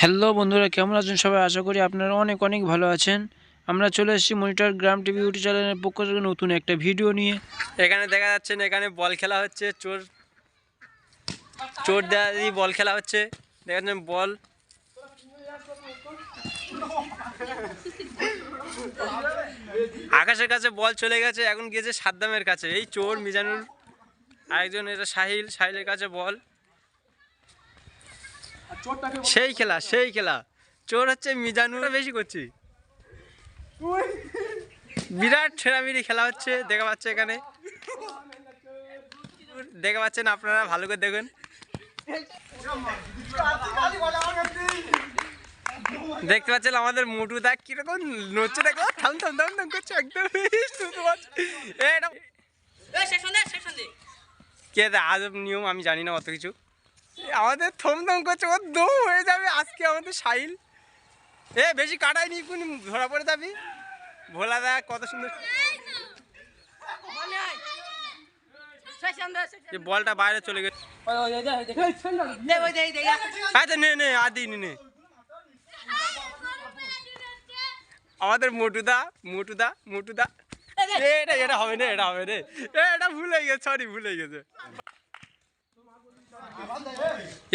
Hello বন্ধুরা, কেমন আছেন সবাই? আশা করি আপনারা অনেক অনেক ভালো আছেন। আমরা চলে এসেছি মনিটর গ্রাম টিভি ইউটিউব চ্যানেলের পক্ষ থেকে নতুন একটা ভিডিও নিয়ে। এখানে দেখা যাচ্ছে না, এখানে বল খেলা হচ্ছে, চোর চোর দিয়ে বল খেলা হচ্ছে। দেখা বল আকাশের কাছে বল চলে গেছে, এখন গিয়েছে সাদ্দামের কাছে। এই চোর মিজানুর, আরেকজন এটা সাহিল, সাহিলের কাছে বল সেই খেলা সেই খেলা। চোর হচ্ছে মিজানুর বেশি করছি। বিরাট ছেঁড়ামিড়ি খেলা হচ্ছে দেখা পাচ্ছে এখানে। দেখা পাচ্ছেন আপনারা ভালো করে দেখুন। দেখতে পাচ্ছেন আমাদের মোটু দা কীরকম নড়ছে দেখো। থাম থাম থাম থাম করছে একদম। কে দা আজব নিয়ম আমি জানি না অত কিছু। আমাদের থম থম করছে ও দৌ হয়ে যাবে আজকে আমাদের সাইল এ বেশি কাটাই নি কোন ধরা পড়ে যাবি? ভোলা দা কত সুন্দর। বলটা বাইরে চলে গেছে। আচ্ছা নে নে আদি নে নে। আমাদের মোটুদা মোটুদা মোটুদা। এটা এটা হবে না এটা হবে এ, এটা ভুল গেছে সরি ভুলে গেছে।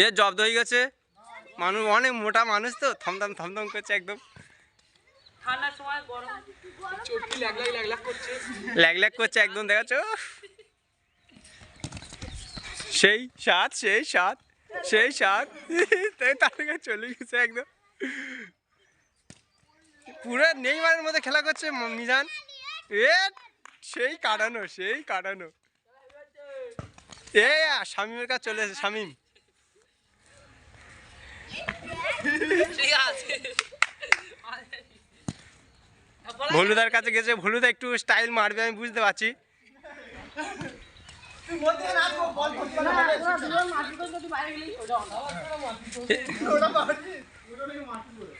এ জব্দ হয়ে গেছে। মানুষ অনেক মোটা মানুষ তো থমথম থমথম করছে একদম। ল্যাগ করছে। একদম দেখাচ্ছ? সেই স্বাদ সেই স্বাদ সেই স্বাদ। তাই তার কাছে চলে গেছে একদম। পুরো নেইমারের মধ্যে খেলা করছে মিজান। এ সেই কাটানো সেই কাটানো। এ কাছে চলে ভলুদার কাছে গেছে, ভলুদা একটু স্টাইল মারবে, আমি বুঝতে পারছি।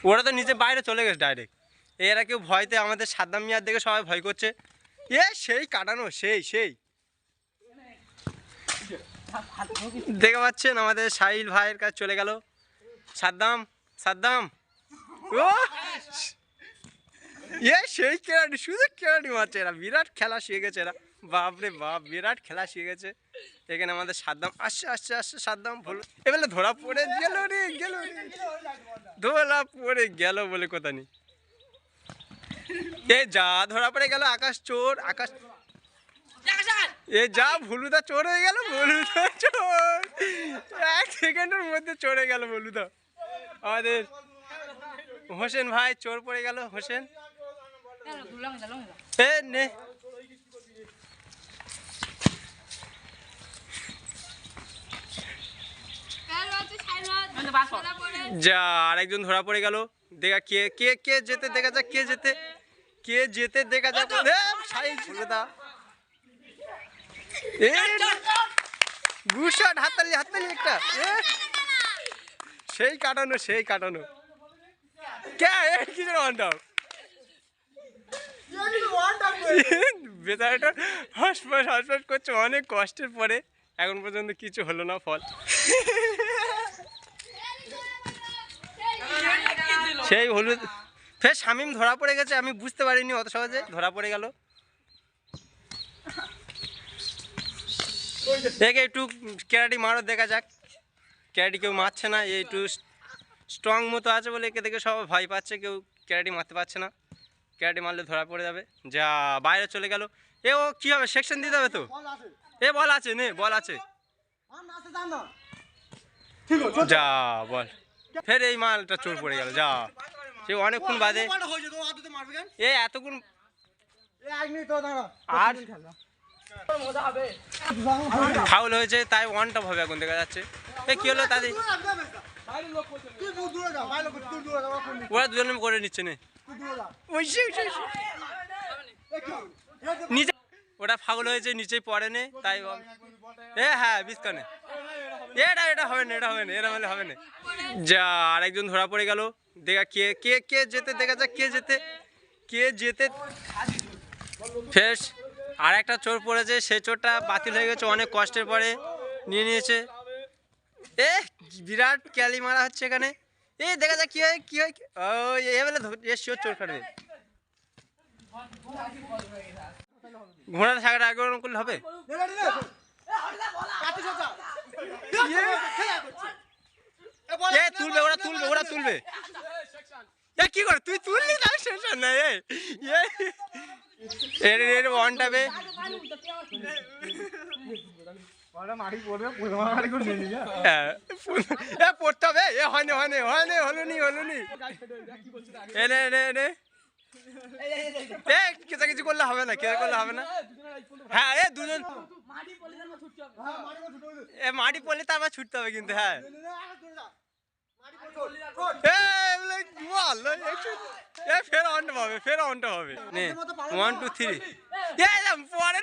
ওরা তো নিচে বাইরে চলে গেছে ডাইরেক্ট এরা কেউ ভয়তে আমাদের সাদ্দাম মিয়ার দেখে সবাই ভয় করছে। এ, সেই কাটানো, সেই সেই। দেখে পাচ্ছেন আমাদের সাহিল ভাইয়ের কাছে চলে গেল। সাদ্দাম সাদ্দাম। ও! এ সেই কেরাটি শুধু কেরাটি মারছে এরা, বিরাট খেলা শিখে গেছে এরা। বাপরে বাপ, বিরাট খেলা শিখে গেছে। এখানে আমাদের সাদ্দাম, আসছে আসছে আসছে, সাদ্দাম ভুল। এবারে ধরা পড়ে গেল রে গেল রে। ধরা পড়ে গেল বলে কথা নেই। এ যা, ধরা পড়ে গেল, আকাশ চোর, আকাশ এ যা ভুলুদা চোর হয়ে গেল ভুলুদা চোর। এক সেকেন্ডের মধ্যে চড়ে গেল ভুলুদা আমাদের হোসেন ভাই চোর পড়ে গেল হোসেন। এ নে। যা আরেকজন ধরা পড়ে গেল। দেখা কে কে কে যেতে দেখা যাক কে যেতে কে যেতে দেখা যাক। সাইজ এ গুসাট হাততালি হাততালি একটা। সেই কাটানো সেই কাটানো। কে এ কি বেচারাটা হাসপাস করছে অনেক কষ্টের পরে। এখন পর্যন্ত কিছু হলো না ফল। সেই হলুদ। ফের শামিম ধরা পড়ে গেছে আমি বুঝতে পারিনি অত সহজে। ধরা পড়ে গেল। দেখে একটু ক্যারাটি মারো দেখা যাক। ক্যারাটি কেউ মারছে না এই একটু স্ট্রং মতো আছে বলে একে দেখে সবাই ভয় পাচ্ছে কেউ ক্যারাটি মারতে পারছে না। ক্যারাটি মারলে ধরা পড়ে যাবে। যা বাইরে চলে গেল। এ ও কী হবে? সেকশন দিতে হবে তো? এ বল আছে নে বল আছে। যা বল। ফের এই মালটা চোর পড়ে গেল যা। সে অনেকক্ষণ বাদে এ এতক্ষণ আর ফাউল হয়েছে, তাই ওয়ান টপ হবে এখন, দেখা যাচ্ছে। এ, কি হলো তাদের? ওরা দুজন করে নিচ্ছে। নিচে ওটা ফাউল হয়েছে নিচেই পড়ে নে, তাই এ হ্যাঁ বিস্কানে। এটা এটা হবে না, এটা হবে না হলে হবে না। যা, আরেকজন ধরা পড়ে গেল। দেখা, কে কে কে যেতে, দেখা যাক কে যেতে কে যেতে ফেস। আর একটা চোর পড়েছে সেই চোরটা বাতিল হয়ে গেছে, অনেক কষ্টের পরে নিয়ে নিয়েছে। এ, বিরাট ক্যালি মারা হচ্ছে এখানে। এই দেখা যাক কি হয় কি হয় এ চোর কাটবে। ঘোড়ার ছাগটা আগে করলে হবে? এ, তুলবে, ওরা তুলবে ওরা তুলবে। এ, কি করে? তুই তুললি না শেষ না এ ওয়ান টাবে হ্যাঁ, পড়তে হবে এ হয়নি হয়নি হয়নি হলুনি হলুনি এ নে নে নে এ কিছু কিছু করলে হবে না কেউ করলে হবে না হ্যাঁ এ দুজন এ মাটি পড়লে তারপর ছুটতে হবে কিন্তু হ্যাঁ ভালো এ ফের অনটা হবে ফের অনটা হবে নে ওয়ান টু থ্রি পরে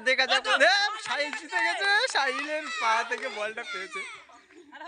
দেখা যাক সাহিল জিতে গেছে সাহিলের পা থেকে বলটা পেয়েছে আর